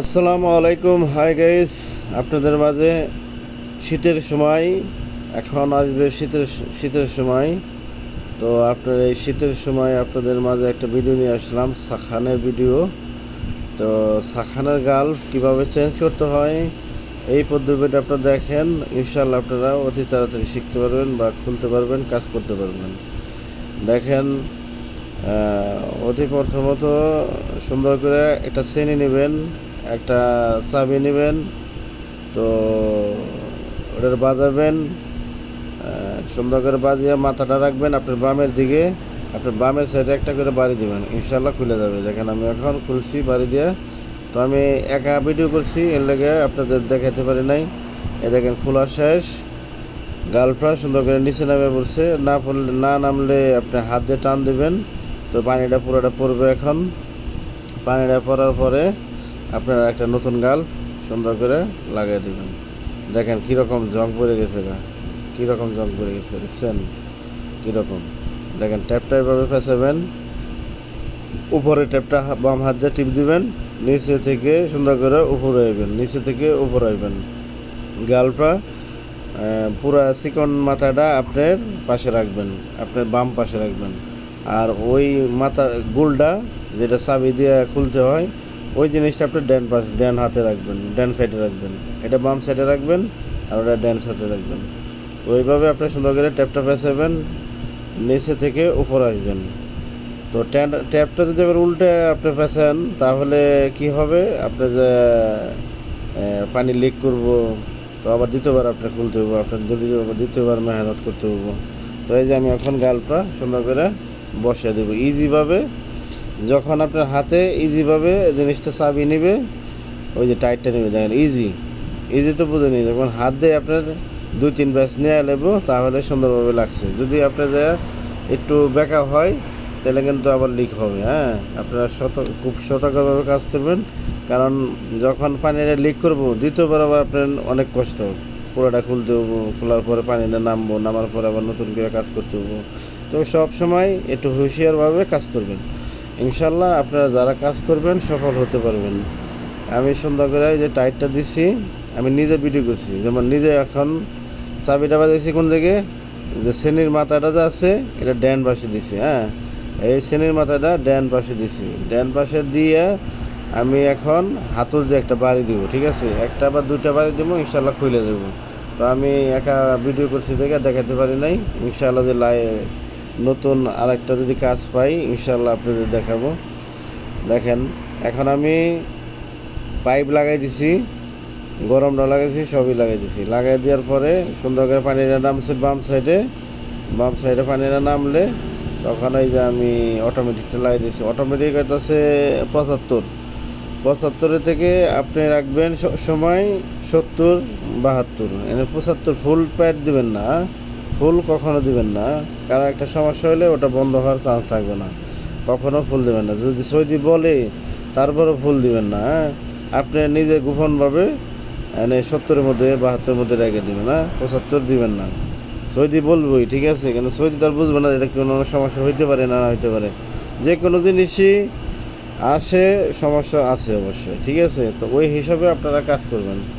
আসসালামু আলাইকুম। Hi guys আপনাদের মাঝে শীতের সময়, এখন আসবে শীতের শীতের সময়। তো আপনার এই শীতের সময় আপনাদের মাঝে একটা ভিডিও নিয়ে আসলাম, সাখানের ভিডিও তো সাখানের গাল কীভাবে চেঞ্জ করতে হয়, এই পদ্ধতিটা আপনারা দেখেন। ইনশাল্লাহ আপনারা অতি তাড়াতাড়ি শিখতে পারবেন বা খুলতে পারবেন, কাজ করতে পারবেন। দেখেন অতি প্রথমত সুন্দর করে একটা শ্রেণি নেবেন। একটা চাবি নেবেন, তো ওটার বাজাবেন সুন্দর করে বাজিয়ে মাথাটা রাখবেন আপনার বামের দিকে, আপনার বামের সাইডে একটা করে বাড়ি দেবেন ইনশাল্লাহ খুলে যাবে। দেখেন আমি এখন খুলছি বাড়ি দিয়ে, তো আমি একা ভিডিও করছি, এর লেগে আপনাদের দেখাতে পারি নাই। এ দেখেন খোলা শেষ গালফ্রা সুন্দর করে নিচে নামে পড়ছে। না পড়লে না নামলে আপনি হাত দিয়ে টান দেবেন, তো পানিটা পুরোটা পড়বে এখন। পানিটা পড়ার পরে আপনারা একটা নতুন গাল সুন্দর করে লাগিয়ে দেবেন। দেখেন কীরকম জং পড়ে গেছে গা। কীরকম জং পড়ে গেছে দেখছেন? কীরকম? দেখেন ট্যাপটা এভাবে ফেসাবেন উপরে ট্যাপটা বাম হাত দিয়ে টিপ দিবেন। নিচে থেকে সুন্দর করে উপরে আইবেন। নিচে থেকে উপরে আইবেন। গালটা পুরা চিকন মাথাটা আপনার পাশে রাখবেন। আপনার বাম পাশে রাখবেন। আর ওই মাথা গোলটা যেটা চাবি দিয়ে খুলতে হয় ওই জিনিসটা আপনি ড্যান পাশে ড্যান হাতে রাখবেন ড্যান সাইডে রাখবেন। এটা বাম সাইডে রাখবেন, আর ওটা ড্যান সাইডে রাখবেন। তো ওইভাবে আপনি সুন্দর করে ট্যাপটা পেঁচাবেন, নিচে থেকে উপরে আসবেন। তো ট্যাপটা যদি এবার উল্টে আপনি পেঁচান, তাহলে কি হবে? আপনি যে পানি লিক করব, তো আবার দ্বিতীয়বার আপনার খুলতে হব আপনার দ্বিতীয়- দ্বিতীয়বার মেহনত করতে হব তো এই যে আমি এখন গালটা সুন্দর করে বসিয়ে দেবো। ইজিভাবে যখন আপনার হাতে ইজিভাবে জিনিসটা চাবি নেবে, ওই যে টাইটটা নেবে, দেখেন ইজি ইজি তো বুঝে নিই যখন হাত দিয়ে আপনার দুই, তিন ব্যাচ নিয়ে নেব তাহলে সুন্দরভাবে লাগছে। যদি আপনার একটু বেঁকা হয়, তাহলে কিন্তু আবার লিক হবে হ্যাঁ? আপনারা সত খুব সতর্কভাবে কাজ করবেন। কারণ যখন পানিটা লিক করব, দ্বিতীয়বার আবার আপনার অনেক কষ্ট। পুরোটা খুলতে হব, খোলার পরে পানিটা নামবো, নামার পরে আবার নতুন করে কাজ করতে হব। তো সব সময় একটু হুঁশিয়ারভাবে কাজ করবেন। ইনশাল্লাহ আপনারা যারা কাজ করবেন সফল হতে পারবেন। আমি সুন্দর করে যে টাইটটা দিছি, আমি নিজে ভিডিও করছি। যেমন নিজে এখন চাবিটা বাজাইছি কোন দিকে? যে শ্রেণির মাথাটা যে আছে, এটা ড্যান পাশে দিছি হ্যাঁ? এই শ্রেণির মাথাটা ড্যান পাশে দিছি। ড্যান পাশে দিয়ে আমি এখন হাতুর দিয়ে একটা বাড়ি দিব, ঠিক আছে? একটা বা দুইটা বাড়ি দেবো, ইনশাল্লাহ খুলে দেবো। তো আমি একা ভিডিও করছি দেখে দেখাতে পারি নাই। ইনশাল্লাহ যে লাই নতুন আরেকটা যদি কাজ পাই ইনশাল্লাহ আপনাদের দেখাবো। দেখেন, এখন আমি পাইপ লাগাই দিছি গরমটা লাগাইছি, সবই লাগাই দিছি। লাগাই দেওয়ার পরে সুন্দর করে পানিটা নামছে বাম সাইডে। বাম সাইডে পানিটা নামলে তখন এই যে আমি অটোমেটিকটা লাগিয়ে দিয়েছি অটোমেটিক আছে পঁচাত্তর। পঁচাত্তরের থেকে আপনি রাখবেন সময় সত্তর বাহাত্তর। এনে পঁচাত্তর ফুল প্যাড দিবেন না। ফুল কখনো দিবেন না। কারণ একটা সমস্যা হলে ওটা বন্ধ হওয়ার চান্স থাকবে না। কখনো ফুল দিবেন না। যদি সৌদি বলে, তারপরেও ফুল দিবেন না হ্যাঁ? আপনি নিজে গোপনভাবে মানে সত্তরের মধ্যে, বাহাত্তরের মধ্যে রেখে দিবেন না পঁচাত্তর দিবেন না। সৌদি বলবোই, ঠিক আছে? কিন্তু সৌদি তার বুঝবে না এটা কোনো সমস্যা হইতে পারে না না হইতে পারে। যে কোনো জিনিসই আসে, সমস্যা আছে অবশ্যই, ঠিক আছে? তো ওই হিসাবে আপনারা কাজ করবেন।